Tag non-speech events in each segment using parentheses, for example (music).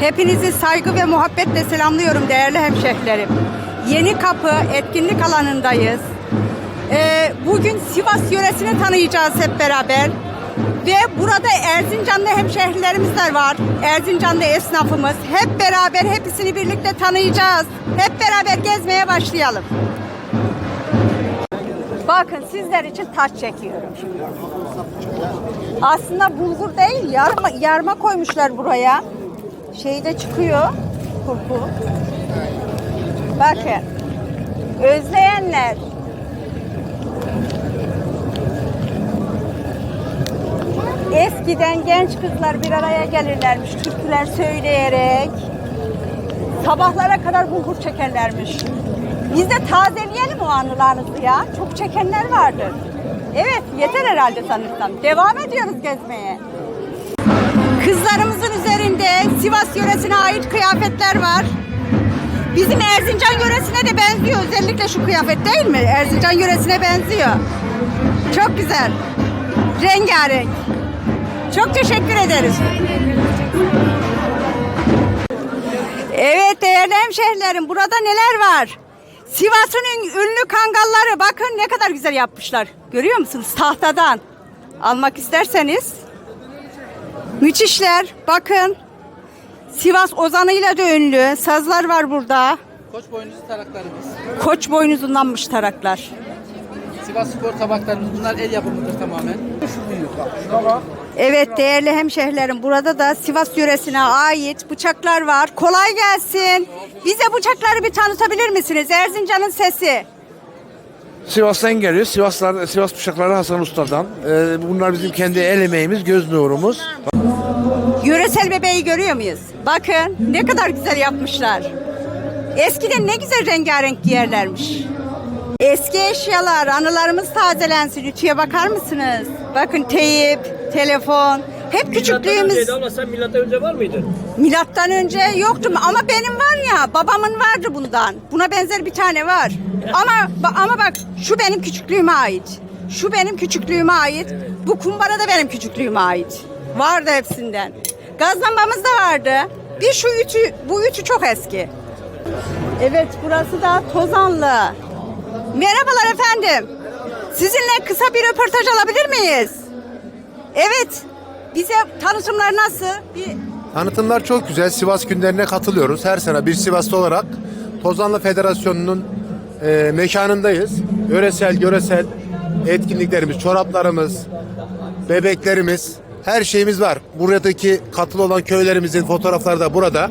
Hepinizi saygı ve muhabbetle selamlıyorum değerli hemşehrilerim. Yeni Kapı etkinlik alanındayız. Ee, bugün Sivas yöresini tanıyacağız hep beraber. Ve burada Erzincanlı hemşehrilerimiz de var. Erzincanlı esnafımız. Hep beraber hepsini birlikte tanıyacağız. Hep beraber gezmeye başlayalım. Bakın sizler için taş çekiyorum. Aslında bulgur değil, yarma, yarma koymuşlar buraya. Şey de çıkıyor, kurku. Bakın, özleyenler. Eskiden genç kızlar bir araya gelirlermiş, türküler söyleyerek. Sabahlara kadar bulgur çekerlermiş. Biz de tazeleyelim o anılarınızı ya. Çok çekenler vardır. Evet, yeter herhalde sanırsam. Devam ediyoruz gezmeye. Kızlarımızın üzerinde Sivas yöresine ait kıyafetler var. Bizim Erzincan yöresine de benziyor. Özellikle şu kıyafet değil mi? Erzincan yöresine benziyor. Çok güzel. Rengarenk. Çok teşekkür ederiz. Evet değerli hemşehrilerim burada neler var? Sivas'ın ün- ünlü kangalları bakın ne kadar güzel yapmışlar. Görüyor musunuz tahtadan? Almak isterseniz. Müthişler bakın. Sivas ozanıyla da ünlü. Sazlar var burada. Koç boynuzlu taraklarımız. Koç boynuzundanmış taraklar. Sivas spor tabaklarımız. Bunlar el yapımıdır tamamen. Evet değerli hemşehrilerim burada da Sivas yöresine ait bıçaklar var. Kolay gelsin. Bize bıçakları bir tanıtabilir misiniz? Erzincan'ın sesi. Sivas'tan geliyor. Sivaslar, Sivas bıçakları Hasan Usta'dan. Ee, bunlar bizim kendi el emeğimiz, göz nurumuz. Yöresel bebeği görüyor muyuz? Bakın ne kadar güzel yapmışlar. Eskiden ne güzel rengarenk giyerlermiş. Eski eşyalar, anılarımız tazelensin. Ütüye bakar mısınız? Bakın teyip, telefon. Hep küçüklüğümüz. Milattan ama sen milattan önce var mıydın? Milattan önce yoktu ama benim var ya babamın vardı bundan. Buna benzer bir tane var. Ama ama bak şu benim küçüklüğüme ait. Şu benim küçüklüğüme ait. Bu kumbara da benim küçüklüğüme ait. Vardı hepsinden. Gaz lambamız da vardı. Bir şu ütü, bu ütü çok eski. Evet burası da Tozanlı. Merhabalar efendim. Sizinle kısa bir röportaj alabilir miyiz? Evet. Bize tanıtımlar nasıl? Bir Tanıtımlar çok güzel. Sivas günlerine katılıyoruz. Her sene bir Sivaslı olarak Tozanlı Federasyonu'nun e, mekanındayız. Yöresel, göresel etkinliklerimiz, çoraplarımız, bebeklerimiz, her şeyimiz var. Buradaki katılı olan köylerimizin fotoğrafları da burada.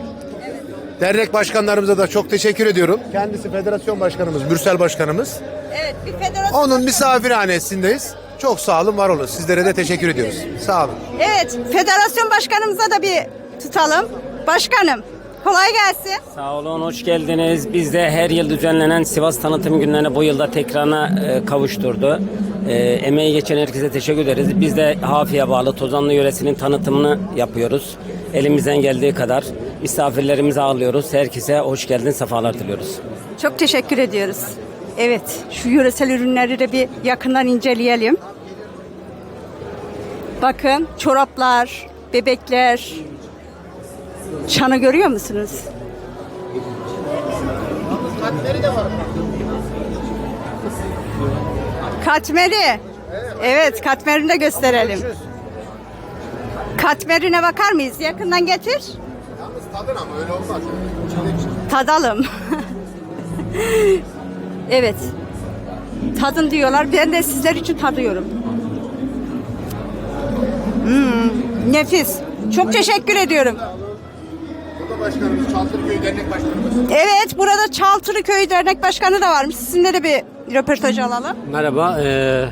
Dernek başkanlarımıza da çok teşekkür ediyorum. Kendisi federasyon başkanımız, Mürsel başkanımız. Evet bir federasyon. Onun misafirhanesindeyiz. Çok sağ olun, var olun. Sizlere de teşekkür ediyoruz. Sağ olun. Evet federasyon başkanımıza da bir tutalım. Başkanım kolay gelsin. Sağ olun, hoş geldiniz. Biz de her yıl düzenlenen Sivas Tanıtım Günlerini bu yılda tekrarına e, kavuşturdu. E, emeği geçen herkese teşekkür ederiz. Biz de Hafiye bağlı Tozanlı yöresinin tanıtımını yapıyoruz. Elimizden geldiği kadar misafirlerimizi ağırlıyoruz. Herkese hoş geldin, sefalar diliyoruz. Çok teşekkür ediyoruz. Evet şu yöresel ürünleri de bir yakından inceleyelim. Bakın çoraplar, bebekler. Çanı görüyor musunuz? Katmeri. Evet, katmerini de gösterelim. Katmerine bakar mıyız? Yakından getir. Tadın ama öyle olmaz. Tadalım. (laughs) evet. Tadın diyorlar. Ben de sizler için tadıyorum. Hmm, nefis. Çok teşekkür ediyorum. Başkanımız Çaltırköy Dernek Başkanımız. Evet, burada Çaltırı Köyü Dernek Başkanı da varmış. Sizinle de bir röportaj alalım. Merhaba, eee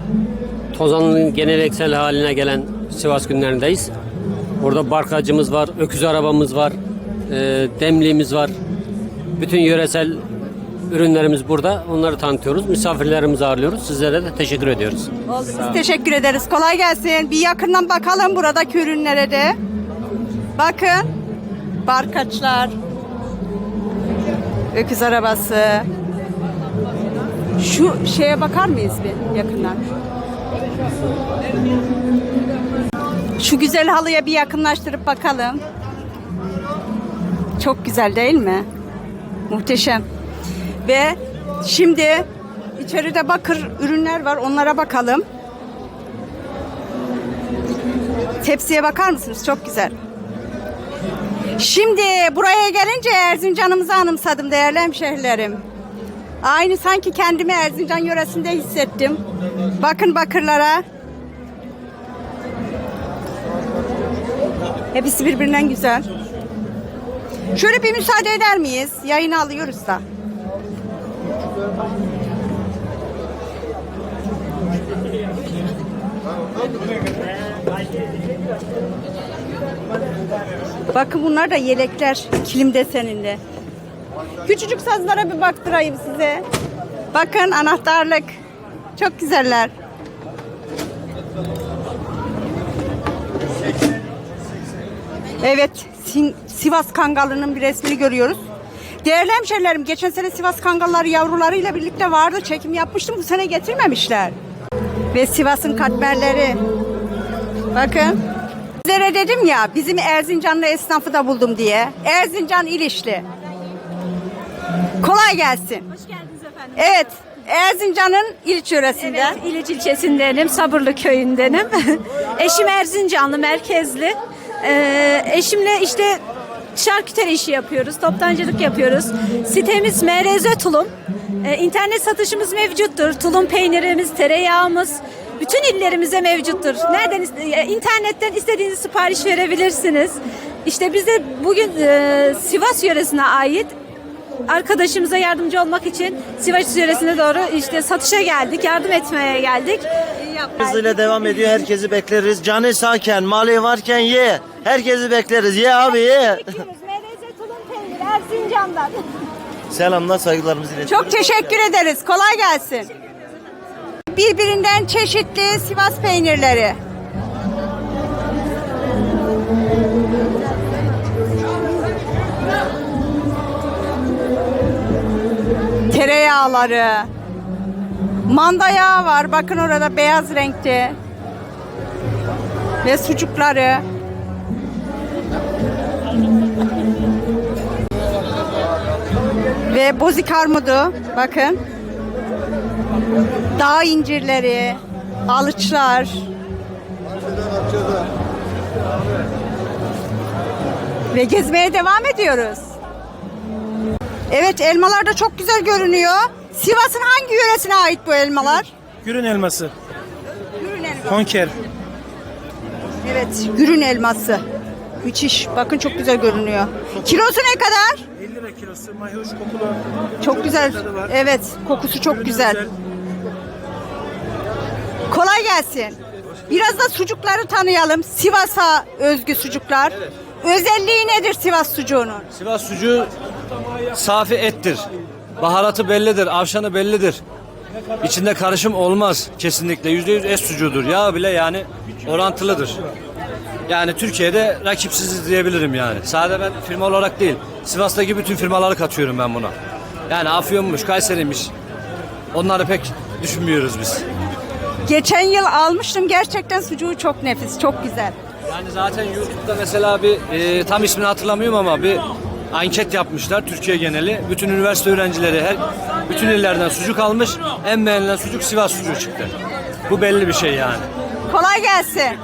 Tozanlı'nın geleneksel haline gelen Sivas günlerindeyiz. Burada barkacımız var, öküz arabamız var, eee demliğimiz var. Bütün yöresel ürünlerimiz burada. Onları tanıtıyoruz. Misafirlerimizi ağırlıyoruz. Sizlere de teşekkür ediyoruz. Oldu. Biz teşekkür ederiz. Kolay gelsin. Bir yakından bakalım buradaki ürünlere de. Bakın. Barkaçlar. Öküz arabası. Şu şeye bakar mıyız bir yakından? Şu güzel halıya bir yakınlaştırıp bakalım. Çok güzel değil mi? Muhteşem. Ve şimdi içeride bakır ürünler var. Onlara bakalım. Tepsiye bakar mısınız? Çok güzel. Şimdi buraya gelince Erzincan'ımızı anımsadım değerli hemşehrilerim. Aynı sanki kendimi Erzincan yöresinde hissettim. Bakın bakırlara. Hepsi birbirinden güzel. Şöyle bir müsaade eder miyiz? Yayını alıyoruz da. Bakın bunlar da yelekler kilim deseninde. Küçücük sazlara bir baktırayım size. Bakın anahtarlık. Çok güzeller. Evet, Sivas Kangalı'nın bir resmini görüyoruz. Değerli hemşerilerim, geçen sene Sivas Kangalları yavrularıyla birlikte vardı. Çekim yapmıştım, bu sene getirmemişler. Ve Sivas'ın katmerleri. Bakın. Sizlere dedim ya, bizim Erzincanlı esnafı da buldum diye. Erzincan İlişli. Kolay gelsin. Hoş geldiniz efendim. Evet, Erzincan'ın İliç yöresinden. Evet, İliç ilçesindenim, Sabırlı köyündenim. (laughs) Eşim Erzincanlı, merkezli. Ee, eşimle işte şarküteri işi yapıyoruz, toptancılık yapıyoruz. Sitemiz MRZ Tulum. Ee, internet satışımız mevcuttur. Tulum peynirimiz, tereyağımız bütün illerimize mevcuttur. Nereden e, internetten istediğiniz sipariş verebilirsiniz. İşte biz de bugün e, Sivas yöresine ait arkadaşımıza yardımcı olmak için Sivas yöresine doğru işte satışa geldik, yardım etmeye geldik. Hızıyla devam ediyor. Herkesi bekleriz. Canı sağken, mali varken ye. Herkesi bekleriz. Ye abi ye. Bekliyoruz. Meleze tulum peyniri Erzincan'dan. Selamlar, saygılarımızı iletiyoruz. Çok teşekkür ederiz. Kolay gelsin. Birbirinden çeşitli Sivas peynirleri. Tereyağları. Manda yağı var. Bakın orada beyaz renkte. Ve sucukları. Ve bozik armudu. Bakın. Dağ incirleri, alıçlar. Ve gezmeye devam ediyoruz. Evet elmalar da çok güzel görünüyor. Sivas'ın hangi yöresine ait bu elmalar? Gürün elması, Gürün elması. konker. Evet, gürün elması. Müthiş. Bakın çok güzel görünüyor. Kilosu ne kadar? 50 lira kilosu, mayhoş kokulu. Çok güzel. Evet, kokusu çok güzel. Kolay gelsin. Biraz da sucukları tanıyalım. Sivas'a özgü sucuklar. Özelliği nedir Sivas sucuğunun? Sivas sucuğu safi ettir. Baharatı bellidir, avşanı bellidir. İçinde karışım olmaz kesinlikle. Yüzde yüz et sucuğudur. Yağ bile yani orantılıdır. Yani Türkiye'de rakipsiziz diyebilirim yani. Sadece ben firma olarak değil, Sivas'taki bütün firmaları katıyorum ben buna. Yani Afyon'muş, Kayseri'miş. Onları pek düşünmüyoruz biz. Geçen yıl almıştım. Gerçekten sucuğu çok nefis, çok güzel. Yani zaten YouTube'da mesela bir e, tam ismini hatırlamıyorum ama bir anket yapmışlar Türkiye geneli. Bütün üniversite öğrencileri her bütün illerden sucuk almış. En beğenilen sucuk Sivas sucuğu çıktı. Bu belli bir şey yani. Kolay gelsin.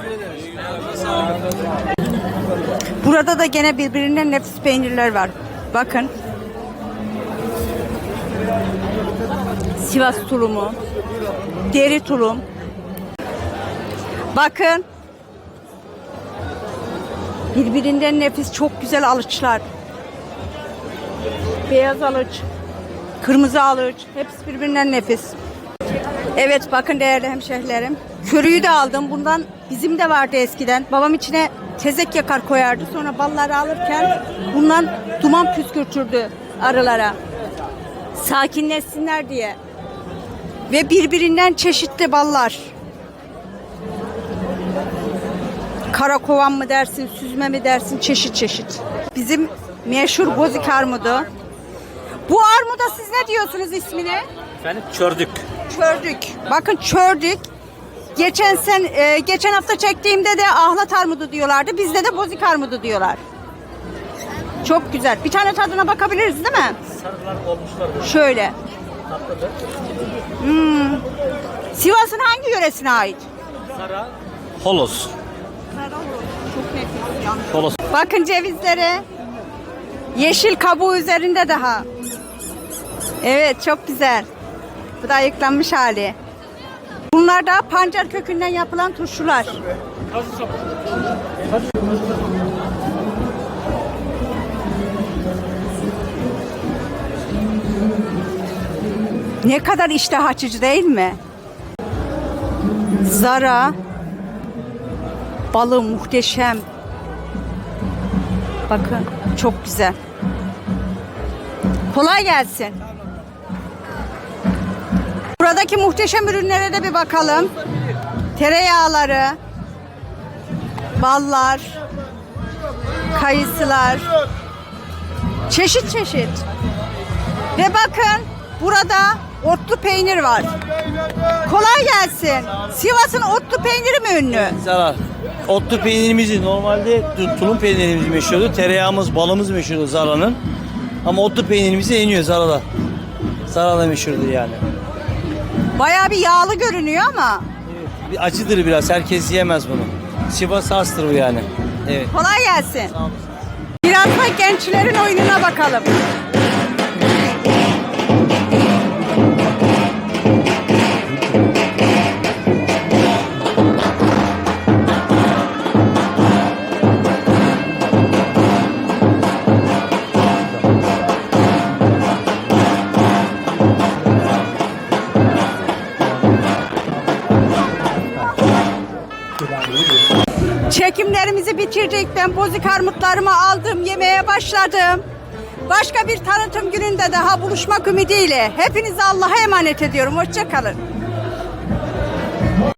Burada da gene birbirinden nefis peynirler var. Bakın. Sivas tulumu. Deri tulum. Bakın. Birbirinden nefis çok güzel alıçlar. Beyaz alıç. Kırmızı alıç. Hepsi birbirinden nefis. Evet bakın değerli hemşehrilerim. Körüyü de aldım. Bundan bizim de vardı eskiden. Babam içine tezek yakar koyardı. Sonra balları alırken bundan duman püskürtürdü arılara. Sakinleşsinler diye. Ve birbirinden çeşitli ballar. Karakovan mı dersin, süzme mi dersin, çeşit çeşit. Bizim meşhur bozik armudu. Bu armuda siz ne diyorsunuz ismine? Efendim çördük. Çördük. Bakın çördük. Geçen sen e, geçen hafta çektiğimde de ahlat armudu diyorlardı. Bizde de bozik armudu diyorlar. Çok güzel. Bir tane tadına bakabiliriz değil mi? Şöyle. Hmm. Sivas'ın hangi yöresine ait? Holos. Çok nefis. Holos. Bakın cevizlere. Yeşil kabuğu üzerinde daha. Evet çok güzel. Bu da ayıklanmış hali. Bunlar da pancar kökünden yapılan turşular. Ne kadar iştah açıcı değil mi? Zara balı muhteşem. Bakın çok güzel. Kolay gelsin. Buradaki muhteşem ürünlere de bir bakalım. Tereyağları, ballar, kayısılar, çeşit çeşit. Ve bakın burada otlu peynir var. Kolay gelsin. Sivas'ın otlu peyniri mi ünlü? Zarar. Otlu peynirimizi normalde tu- tulum peynirimiz meşhurdu. Tereyağımız, balımız meşhurdu Zara'nın. Ama otlu peynirimizi eniyor Zara'da. Zara'da meşhurdur yani. Bayağı bir yağlı görünüyor ama. Bir acıdır biraz. Herkes yiyemez bunu. Sivas hastır bu yani. Evet. Kolay gelsin. Biraz da gençlerin oyununa bakalım. Çekimlerimizi bitirdik. Ben bozik armutlarımı aldım, yemeye başladım. Başka bir tanıtım gününde daha buluşmak ümidiyle. Hepinizi Allah'a emanet ediyorum. Hoşçakalın.